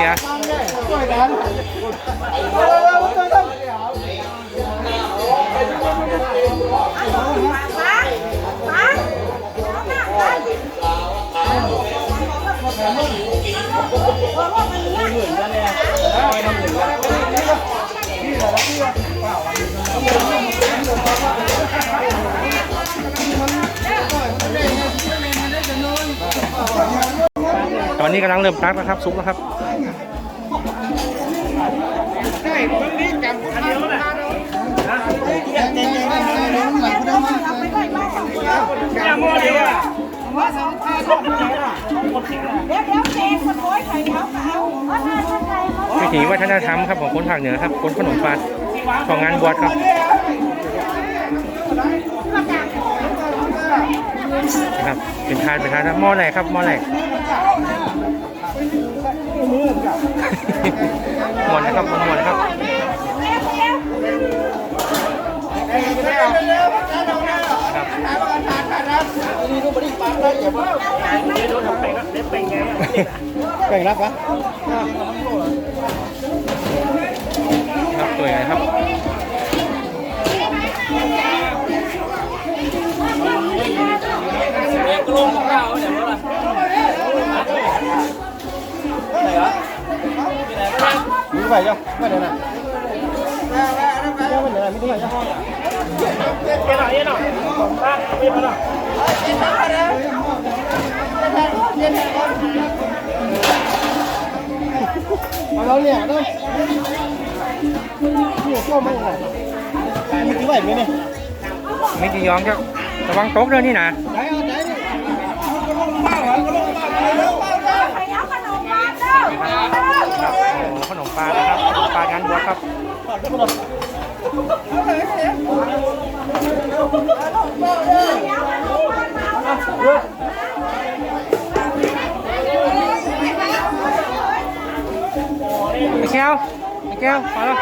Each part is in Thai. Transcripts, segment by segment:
สียตอนนี้กำลังเริ่มตักแล้วครับซุปแล้วครับ อย่ามอเดียวอะเดี๋ยวเดี๋ยวเจ๊คนโอยไข่เขาเขาว่าน่าสนใจเขาวิถีวัฒนธรรมครับของคนภาคเหนือครับคนขนมปาดของงานบวชครับนะครับเป็นทานเป็นทานนะหม้อไหนครับหม้อไหน หมดนะครับหมดหมดนะครับแบ่งรับปะครับสวยนะครับ มีไปยังไม่เดี๋ยวนะยังไม่เดี๋ยวนะมีไปยังเดี๋ยวหน่อยเดี๋ยวหน่อยมาไม่มาหน่อยมาเครับโอ้ขนมปลานะครับขนมปลางานบวชครับไอ้แก้วไอ้แก้วมาแล้ว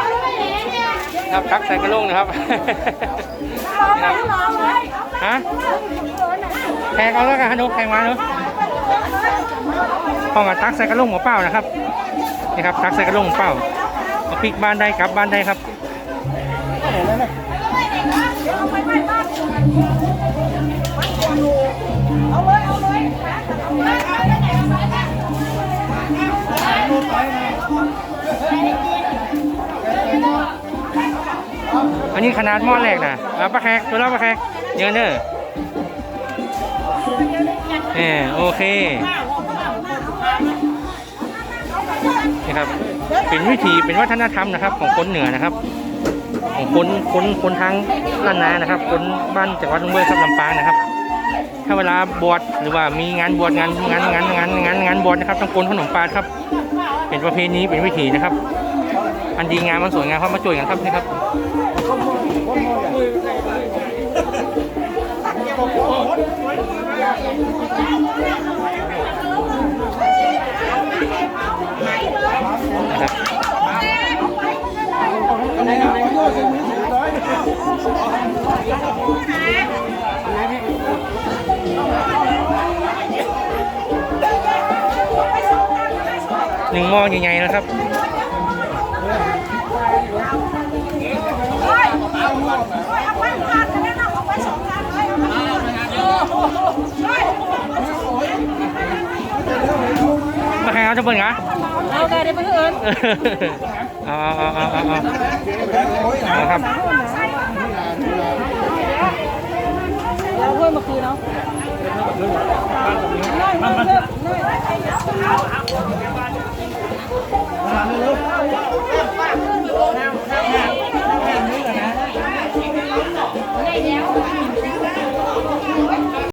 ครับทักใส่กระโหลกนะครับนะครับฮะแพงเอาแล้วกันฮะนุแพงมาเนอะ ห้องกับตักใส่กระลกหมูเปล่านะครับนี่ครับตักใส่กระลกหมูเปล่าเอาพริกบ้านได้กลับบ้านได้ครับเอาเลยเอาเลยอันนี้ขนาดหม้อแรกนะปลาแขกตัวละปลาแขกเยอะเนอะ เออโอเคนี่ครับเป็นวิธีเป็นวัฒนธรรมนะครับ ของคนเหนือนะครับ ของคนคนคนทางล้านนานะครับ คนบ้านจังหวัดลุงเบอร์ครับลำปางนะครับ ถ้าเวลาบวชหรือว่ามีงานบวชงานงานงานงานงานงานบวชนะครับต้องกลนขนมปลาครับ เป็นประเพณีเป็นวิถีนะครับ อันดีงามมันสวยงามเขามาช่วยกันครับนี่ครับนะครับ หนึ่งหม้อใหญ่ๆนะครับ เอาไปทานกันแล้วนะเอาไปสองจานเลยเอาไป มาใครเอาจะเปิดงะเอาได้ได้ไปเอิญเอาเอาเอาเอาเอาเอาครับแล้วเพื่อนมาคืนเนาะน้อยน้อยน้อย